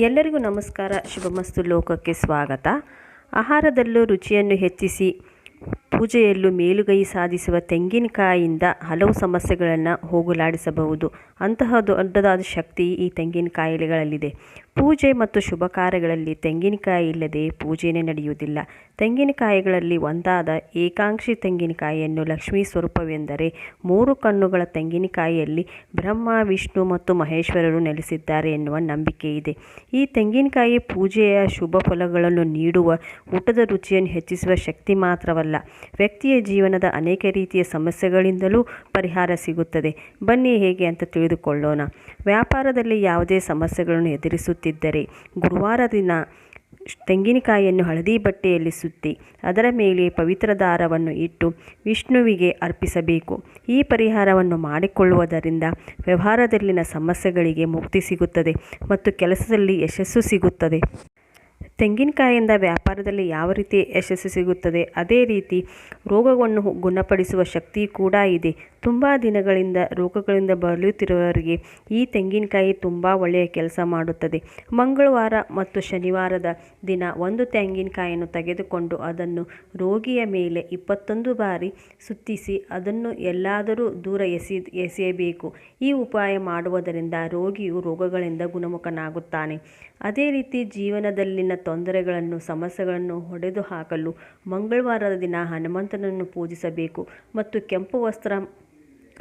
ಎಲ್ಲರಿಗೂ ನಮಸ್ಕಾರ. ಶುಭಮಸ್ತು ಲೋಕಕ್ಕೆ ಸ್ವಾಗತ. ಆಹಾರದಲ್ಲೂ ರುಚಿಯನ್ನು ಹೆಚ್ಚಿಸಿ ಪೂಜೆಯಲ್ಲೂ ಮೇಲುಗೈ ಸಾಧಿಸುವ ತೆಂಗಿನಕಾಯಿಯಿಂದ ಹಲವು ಸಮಸ್ಯೆಗಳನ್ನು ಹೋಗಲಾಡಿಸಬಹುದು. ಅಂತಹ ದೊಡ್ಡದಾದ ಶಕ್ತಿ ಈ ತೆಂಗಿನಕಾಯಿಗಳಲ್ಲಿದೆ ಪೂಜೆ ಮತ್ತು ಶುಭ ಕಾರ್ಯಗಳಲ್ಲಿ ತೆಂಗಿನಕಾಯಿ ಇಲ್ಲದೆ ಪೂಜೆನೇ ನಡೆಯುವುದಿಲ್ಲ. ತೆಂಗಿನಕಾಯಿಗಳಲ್ಲಿ ಒಂದಾದ ಏಕಾಂಕ್ಷಿ ತೆಂಗಿನಕಾಯಿಯನ್ನು ಲಕ್ಷ್ಮೀ ಸ್ವರೂಪವೆಂದರೆ ಮೂರು ಕಣ್ಣುಗಳ ತೆಂಗಿನಕಾಯಿಯಲ್ಲಿ ಬ್ರಹ್ಮ, ವಿಷ್ಣು ಮತ್ತು ಮಹೇಶ್ವರರು ನೆಲೆಸಿದ್ದಾರೆ ಎನ್ನುವ ನಂಬಿಕೆ ಇದೆ. ಈ ತೆಂಗಿನಕಾಯಿ ಪೂಜೆಯ ಶುಭ ಫಲಗಳನ್ನು ನೀಡುವ ಊಟದ ರುಚಿಯನ್ನು ಹೆಚ್ಚಿಸುವ ಶಕ್ತಿ ಮಾತ್ರವಲ್ಲ ವ್ಯಕ್ತಿಯ ಜೀವನದ ಅನೇಕ ರೀತಿಯ ಸಮಸ್ಯೆಗಳಿಂದಲೂ ಪರಿಹಾರ ಸಿಗುತ್ತದೆ. ಬನ್ನಿ ಹೇಗೆ ಅಂತ ತಿಳಿದುಕೊಳ್ಳೋಣ. ವ್ಯಾಪಾರದಲ್ಲಿ ಯಾವುದೇ ಸಮಸ್ಯೆಗಳನ್ನು ಎದುರಿಸುತ್ತಿದ್ದರೆ ಗುರುವಾರ ದಿನ ತೆಂಗಿನಕಾಯಿಯನ್ನು ಹಳದಿ ಬಟ್ಟೆಯಲ್ಲಿ ಸುತ್ತಿ ಅದರ ಮೇಲೆ ಪವಿತ್ರ ದಾರವನ್ನು ಇಟ್ಟು ವಿಷ್ಣುವಿಗೆ ಅರ್ಪಿಸಬೇಕು. ಈ ಪರಿಹಾರವನ್ನು ಮಾಡಿಕೊಳ್ಳುವುದರಿಂದ ವ್ಯವಹಾರದಲ್ಲಿನ ಸಮಸ್ಯೆಗಳಿಗೆ ಮುಕ್ತಿ ಸಿಗುತ್ತದೆ ಮತ್ತು ಕೆಲಸದಲ್ಲಿ ಯಶಸ್ಸು ಸಿಗುತ್ತದೆ. ತೆಂಗಿನಕಾಯಿಯಿಂದ ವ್ಯಾಪಾರದಲ್ಲಿ ಯಾವ ರೀತಿ ಯಶಸ್ಸು ಸಿಗುತ್ತದೆ? ಅದೇ ರೀತಿ ರೋಗವನ್ನು ಗುಣಪಡಿಸುವ ಶಕ್ತಿ ಕೂಡ ಇದೆ. ತುಂಬ ದಿನಗಳಿಂದ ರೋಗಗಳಿಂದ ಬಳಲುತ್ತಿರುವವರಿಗೆ ಈ ತೆಂಗಿನಕಾಯಿ ತುಂಬ ಒಳ್ಳೆಯ ಕೆಲಸ ಮಾಡುತ್ತದೆ. ಮಂಗಳವಾರ ಮತ್ತು ಶನಿವಾರದ ದಿನ ಒಂದು ತೆಂಗಿನಕಾಯಿಯನ್ನು ತೆಗೆದುಕೊಂಡು ಅದನ್ನು ರೋಗಿಯ ಮೇಲೆ ಇಪ್ಪತ್ತೊಂದು ಬಾರಿ ಸುತ್ತಿಸಿ ಅದನ್ನು ಎಲ್ಲಾದರೂ ದೂರ ಎಸೆ, ಎಸೆಯಬೇಕು. ಈ ಉಪಾಯ ಮಾಡುವುದರಿಂದ ರೋಗಿಯು ರೋಗಗಳಿಂದ ಗುಣಮುಖನಾಗುತ್ತಾನೆ. ಅದೇ ರೀತಿ ಜೀವನದಲ್ಲಿನ ತೊಂದರೆಗಳನ್ನು ಸಮಸ್ಯೆಗಳನ್ನು ಹೊಡೆದು ಹಾಕಲು ಮಂಗಳವಾರದ ದಿನ ಹನುಮಂತನನ್ನು ಪೂಜಿಸಬೇಕು ಮತ್ತು ಕೆಂಪು ವಸ್ತ್ರ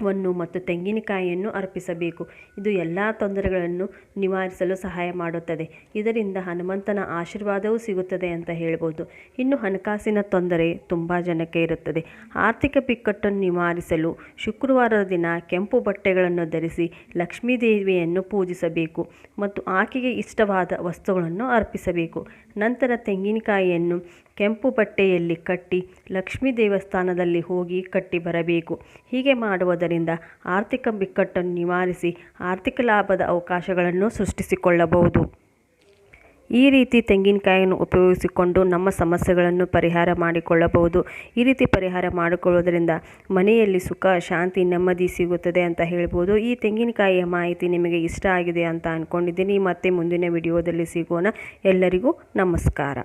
ವನ್ನು ಮತ್ತು ತೆಂಗಿನಕಾಯಿಯನ್ನು ಅರ್ಪಿಸಬೇಕು. ಇದು ಎಲ್ಲ ತೊಂದರೆಗಳನ್ನು ನಿವಾರಿಸಲು ಸಹಾಯ ಮಾಡುತ್ತದೆ. ಇದರಿಂದ ಹನುಮಂತನ ಆಶೀರ್ವಾದವೂ ಸಿಗುತ್ತದೆ ಅಂತ ಹೇಳ್ಬೋದು. ಇನ್ನು ಹಣಕಾಸಿನ ತೊಂದರೆ ತುಂಬ ಜನಕ್ಕೆ ಇರುತ್ತದೆ. ಆರ್ಥಿಕ ಬಿಕ್ಕಟ್ಟನ್ನು ನಿವಾರಿಸಲು ಶುಕ್ರವಾರದ ದಿನ ಕೆಂಪು ಬಟ್ಟೆಗಳನ್ನು ಧರಿಸಿ ಲಕ್ಷ್ಮೀ ದೇವಿಯನ್ನು ಪೂಜಿಸಬೇಕು ಮತ್ತು ಆಕೆಗೆ ಇಷ್ಟವಾದ ವಸ್ತುಗಳನ್ನು ಅರ್ಪಿಸಬೇಕು. ನಂತರ ತೆಂಗಿನಕಾಯಿಯನ್ನು ಕೆಂಪು ಬಟ್ಟೆಯಲ್ಲಿ ಕಟ್ಟಿ ಲಕ್ಷ್ಮೀ ದೇವಸ್ಥಾನದಲ್ಲಿ ಹೋಗಿ ಕಟ್ಟಿ ಬರಬೇಕು. ಹೀಗೆ ಮಾಡುವುದರಿಂದ ಆರ್ಥಿಕ ಬಿಕ್ಕಟ್ಟನ್ನು ನಿವಾರಿಸಿ ಆರ್ಥಿಕ ಲಾಭದ ಅವಕಾಶಗಳನ್ನು ಸೃಷ್ಟಿಸಿಕೊಳ್ಳಬಹುದು. ಈ ರೀತಿ ತೆಂಗಿನಕಾಯಿಯನ್ನು ಉಪಯೋಗಿಸಿಕೊಂಡು ನಮ್ಮ ಸಮಸ್ಯೆಗಳನ್ನು ಪರಿಹಾರ ಮಾಡಿಕೊಳ್ಳಬಹುದು. ಈ ರೀತಿ ಪರಿಹಾರ ಮಾಡಿಕೊಳ್ಳುವುದರಿಂದ ಮನೆಯಲ್ಲಿ ಸುಖ, ಶಾಂತಿ, ನೆಮ್ಮದಿ ಸಿಗುತ್ತದೆ ಅಂತ ಹೇಳ್ಬೋದು. ಈ ತೆಂಗಿನಕಾಯಿಯ ಮಾಹಿತಿ ನಿಮಗೆ ಇಷ್ಟ ಆಗಿದೆ ಅಂತ ಅಂದ್ಕೊಂಡಿದ್ದೀನಿ ಮತ್ತೆ ಮುಂದಿನ ವಿಡಿಯೋದಲ್ಲಿ ಸಿಗೋಣ. ಎಲ್ಲರಿಗೂ ನಮಸ್ಕಾರ.